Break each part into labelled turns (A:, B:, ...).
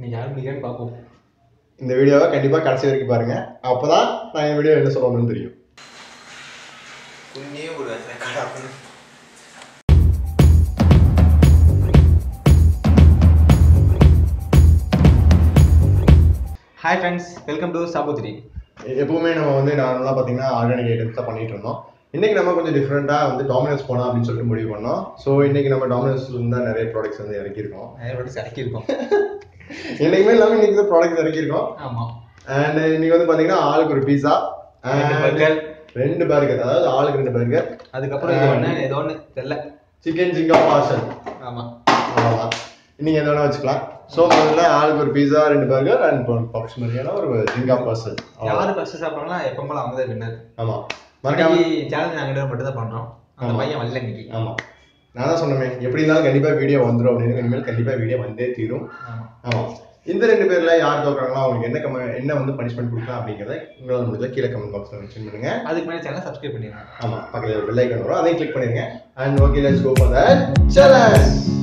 A: நீங்கள் யாரும் பிடிக்கான்னு பார்ப்போம்.
B: இந்த வீடியோவை கண்டிப்பாக கடைசி வரைக்கும் பாருங்கள் அப்போ தான் நான் என் வீடியோ என்ன சொல்லணும்னு தெரியும்.
A: ஹாய் ஃப்ரெண்ட்ஸ் வெல்கம் டு சாபுத்ரி
B: எப்பவுமே நம்ம வந்து நார்மலாக பார்த்தீங்கன்னா ஆர்கானிக் ஐட்டம்ஸ் தான் பண்ணிட்டு இருந்தோம். இன்றைக்கி நம்ம கொஞ்சம் டிஃப்ரெண்ட்டாக வந்து டாமினஸ் போகலாம் அப்படின்னு சொல்லிட்டு முடிவு பண்ணோம். ஸோ இன்றைக்கி நம்ம டாமினஸ் தான் நிறைய ப்ராடக்ட்ஸ் வந்து இறக்கியிருக்கோம்.
A: நிறைய ப்ராடக்ட்ஸ் இறக்கியிருக்கோம்.
B: என்னைக்குமே இல்லாமல் இன்னைக்கு தான் ப்ராடக்ட்ஸ் இறக்கியிருக்கோம்.
A: ஆமாம்
B: அண்ட் இன்னைக்கு வந்து பார்த்தீங்கன்னா ஆளுக்கு ஒரு பீஸா
A: பர்கர்
B: ரெண்டு பர்கர் அதாவது ஆளுக்கு ரெண்டு பர்கர்
A: அதுக்கப்புறம் இது ஒன்று ஏதோ ஒன்று தெரில
B: சிக்கன் சிங்கா பார்சல்
A: ஆமாம்
B: அவ்வளோதான் நீங்கள் எது வேணா வச்சுக்கலாம். ஸோ முதல்ல ஆளுக்கு ஒரு பீஸா ரெண்டு பர்கர் அண்ட் பப்ஸ் மாதிரியான ஒரு சிங்கா பார்சல்
A: யார் ஃபர்ஸ்ட் சாப்பிட்றாங்களோ எப்போ போல அவங்க தான் வின்னர்
B: ஆமாம் மறக்காம
A: சேலஞ்ச் நாங்கள் மட்டும் தான் பண்ணுறோம் அந்த. பையன் வரல இன்னைக்கு.
B: ஆமாம் நான் தான் சொன்னேன் எப்படி இருந்தாலும் கண்டிப்பாக வீடியோ வந்துடும் அப்படின்னு. இனிமேல் கண்டிப்பாக வீடியோ வந்தே தீரும்.
A: ஆமாம்
B: இந்த ரெண்டு பேர்ல யார் தோக்குறாங்களோ அவங்களுக்கு என்ன கம என்ன வந்து பனிஷ்மெண்ட் கொடுக்கலாம் அப்படிங்கிறத உங்களால் முடிஞ்ச கீழே கமெண்ட் பாக்ஸில் மென்ஷன் பண்ணுங்க.
A: அதுக்கு முன்னாடி சேனல் சப்ஸ்கிரைப் பண்ணிடுங்க
B: ஆமாம் பக்கத்தில் பெல் ஐக்கன் வரும் அதையும் கிளிக் பண்ணிருங்க. And okay let's go for that challenge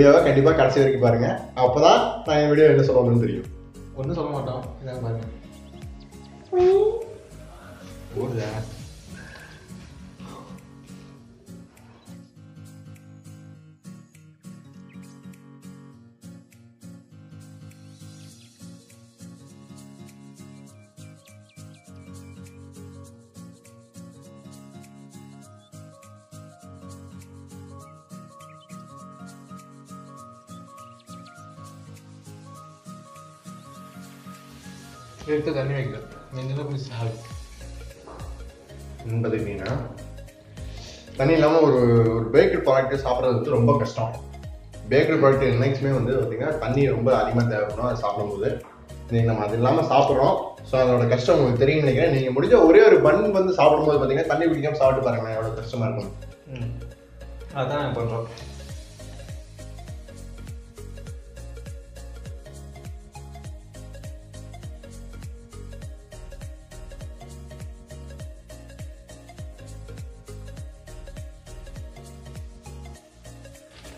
B: வீடியோவை கண்டிப்பாக கடைசி வரைக்கும் பாருங்க. அப்பதான் நான் இந்த வீடியோ என்ன சொல்லணும்னு தெரியும்.
A: ஒன்றும் சொல்ல மாட்டோம். இதான் பாருங்க. ஓடுதா எடுத்து தண்ணி வைக்கல நெஞ்சில் கொஞ்சம் சாகு
B: என்பது எப்படின்னா தண்ணி இல்லாமல் ஒரு ஒரு பேக்கரி ப்ராடக்ட் சாப்பிட்றது வந்து ரொம்ப கஷ்டம். பேக்கரி ப்ராடக்ட் என்னைக்குமே வந்து பார்த்தீங்கன்னா தண்ணி ரொம்ப அதிகமாக தேவைப்படும். அதை சாப்பிடும்போது. இன்னைக்கு நம்ம அது இல்லாமல் சாப்பிட்றோம். ஸோ அதோட கஷ்டம் உங்களுக்கு தெரியும் நினைக்கிறேன். நீங்கள் முடிஞ்ச ஒரே ஒரு பன் வந்து சாப்பிடும்போது பார்த்தீங்கன்னா தண்ணி குடிக்காம சாப்பிட்டு பாருங்க எவ்வளோ கஷ்டமாக இருக்கும்.
A: அதான் பண்ணுறோம்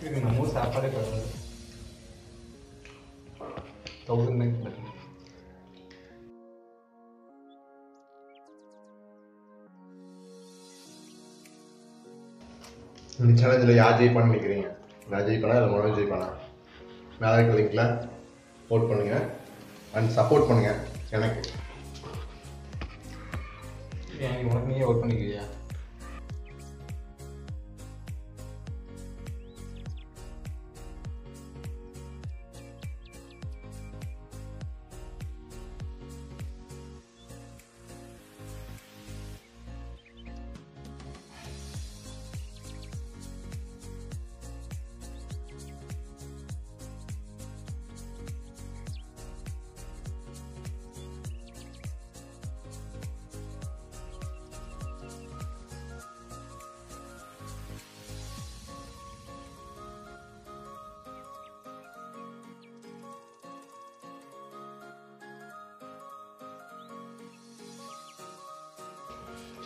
A: இது நம்ம ஊர் சாப்பாடே பரவாயில்ல தௌசண்ட் நைன்
B: இந்த சேலஞ்சில் யார் ஜெயிப்பான்னு நினைக்கிறீங்க நான் ஜெயிப்பேனா? இல்லை மனோஜ் ஜெயிப்பானா மேலே இருக்க லிங்க்ல ஓட் பண்ணுங்க. அண்ட் சப்போர்ட் பண்ணுங்க. எனக்கு.
A: ஏன் உனக்கு நீயே ஒர்க் பண்ணிக்கிறியா?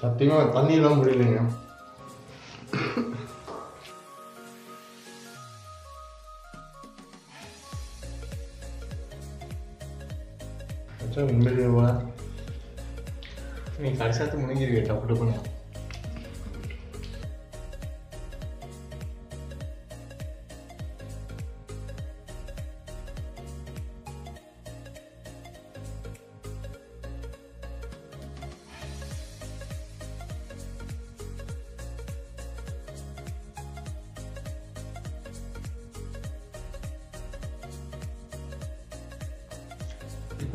B: சத்தியமா தண்ணியெல்லாம் முடியலைங்க. உண்மையிலேயே போல
A: நீ கடைசாத்து முழுங்கிருவே டப்பு டப்புன்னு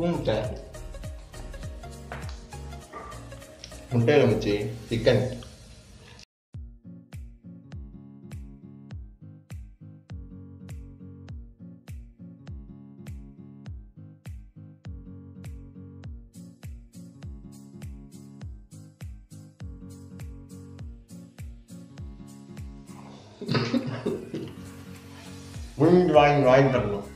B: മുട്ട മുട്ടയാണ് മച്ചി chicken Wing Ryan
A: Ryan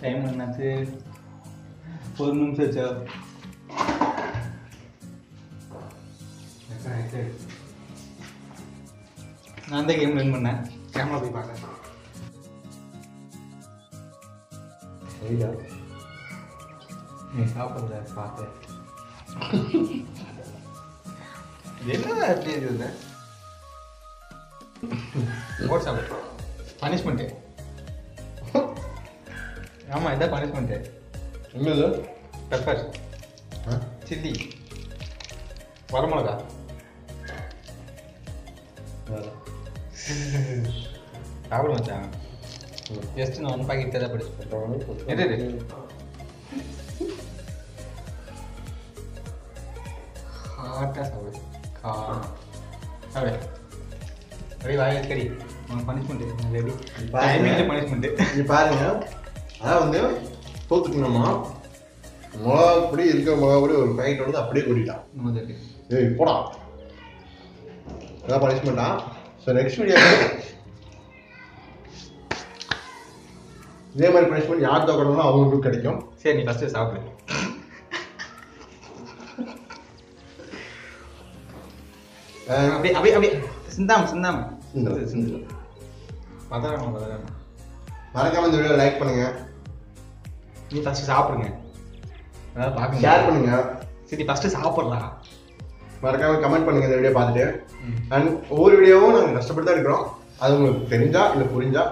A: time என்னாச்சு? ஒரு நிமிஷம் ஆச்சா? நான் தான் கேம் வின் பண்ணேன். கேமரா போய் பார்க்க
B: சரிடா
A: நீ சாப்பிட்ற பார்த்து என்ன போட் சாப்பிடு பனிஷ்மெண்ட்டு. ஆமாம் இதான் பனிஷ்மெண்ட்டு
B: என்னது?
A: பெப்பர்? சில்லி வரமிளகா. சாப்பிட மச்சான். ஜஸ்ட் நான் ஒன் பாக்கெட் தான் படிச்சு இது? ஹாட்டாக சாப்பிடு. கா சாப்பிடு. அப்படியே வாயை கறி உனக்கு. டைமிங்கில் பனிஷ்மெண்ட்டு
B: இங்க பாருங்க. அதான் வந்து தோத்துக்கணுமா மிளகா பொடி இருக்கிற மிளகா பொடி ஒரு பாக்கெட் வந்து அப்படியே கொட்டிட்டான்
A: இருக்கு
B: ஏய் போடா. அதான் பனிஷ்மெண்டா ஸோ நெக்ஸ்ட் வீடியோ இதே மாதிரி பனிஷ்மெண்ட் யார் தோக்கணும்னா அவங்களுக்கும் கிடைக்கும்.
A: சரி நீ ஃபஸ்ட்டு சாப்பிடு. அப்படியே அப்படியே அப்படியே. சிந்தாம சிந்தாம.
B: சிந்தல,
A: சிந்து பதறாம பதறாம.
B: மறக்காம இந்த வீடியோ லைக் பண்ணுங்க.
A: நீ ஃபஸ்ட்டு சாப்பிடுங்க. அதாவது பார்க்க
B: ஷேர் பண்ணுங்க.
A: சரி ஃபஸ்ட்டு சாப்பிட்லாம்.
B: மறக்காம கமெண்ட் பண்ணுங்க இந்த வீடியோ பார்த்துட்டு. அண்ட் ஒவ்வொரு வீடியோவும் நாங்கள் கஷ்டப்பட்டு தான் எடுக்கிறோம் அது உங்களுக்கு தெரிஞ்சா இல்லை புரிஞ்சா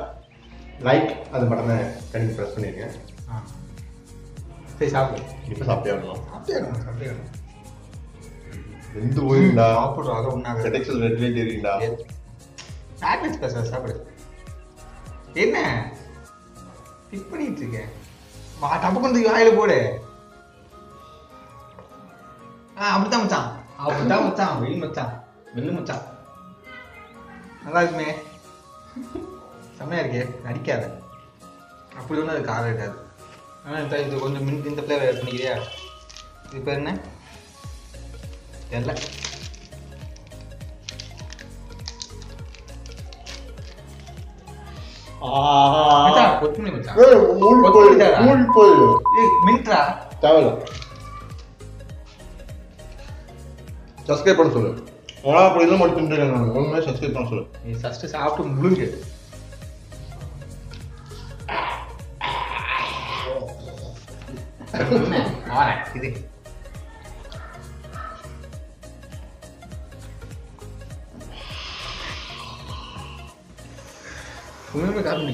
B: லைக் அந்த பட்டனை கண்டிப்பாக ப்ரெஸ் பண்ணிருங்க.
A: ஆ. சரி சாப்பிடு.
B: இப்போ சாப்பிட்டே வரணும்
A: சாப்பிட்டே இருக்கணும் சாப்பிட்டே இருக்கணும்
B: எந்த போயிருந்தா
A: சாப்பிட்றோம் அதை ஒன்றாக
B: செடெக்ஸில் ரெட் லைட்
A: பேச சாப்பிடு. என்ன? பிக் பண்ணிட்டு இருக்கேன். வா டப்பு கொண்டு வாயில போடு. ஆ அப்படித்தான் மச்சான். அப்படித்தான் மச்சான் வெயில் மச்சான் வெள்ளு மச்சான். நல்லா இருக்குமே. செம்மையா இருக்கே நடிக்காத. அப்படி ஒன்றும் அது காரம் இருக்காது. ஆனால் இந்த இது கொஞ்சம் மின் இந்த ஃப்ளேவர் ஆட் பண்ணிக்கிறியா? இது பேர் என்ன? தெரியல. மச்சான் கொத்தமல்லி மச்சான்
B: மூடி போயிடு மூடி போயிடு
A: ஏய் மின்ட்ரா
B: சப்ஸ்கிரைப் பண்ண சொல்லு மிளகா பொடியெல்லாம் மட்டும் தின்ட்டுருக்கேன் நான் சப்ஸ்கிரைப் பண்ண சொல்லு
A: நீ ஃபர்ஸ்ட் சாப்பிட்டு முழுங்கு? ஆறேன், இது உண்மையுமே காசு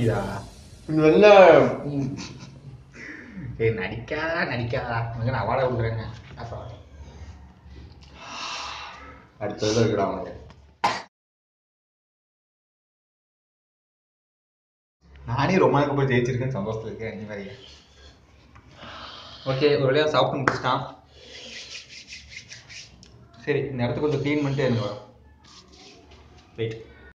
B: இது என்ன
A: ஏய் நடிக்காதா நடிக்காதா உனக்கு நான் அவார்டா கொடுக்குறேங்க.
B: அடுத்தது அவனுக்கு.
A: நானே ரொம்ப நாளுக்கு அப்புறம் ஜெயிச்சிருக்கேன். சந்தோஷத்துல இருக்கேன். நீ வேறையா ஓகே ஒரு வழியாக சாப்பிட்டு முடிச்சிட்டான் சரி இந்த இடத்த கொஞ்சம் க்ளீன் பண்ணிட்டு எனக்கு வரும் வெயிட்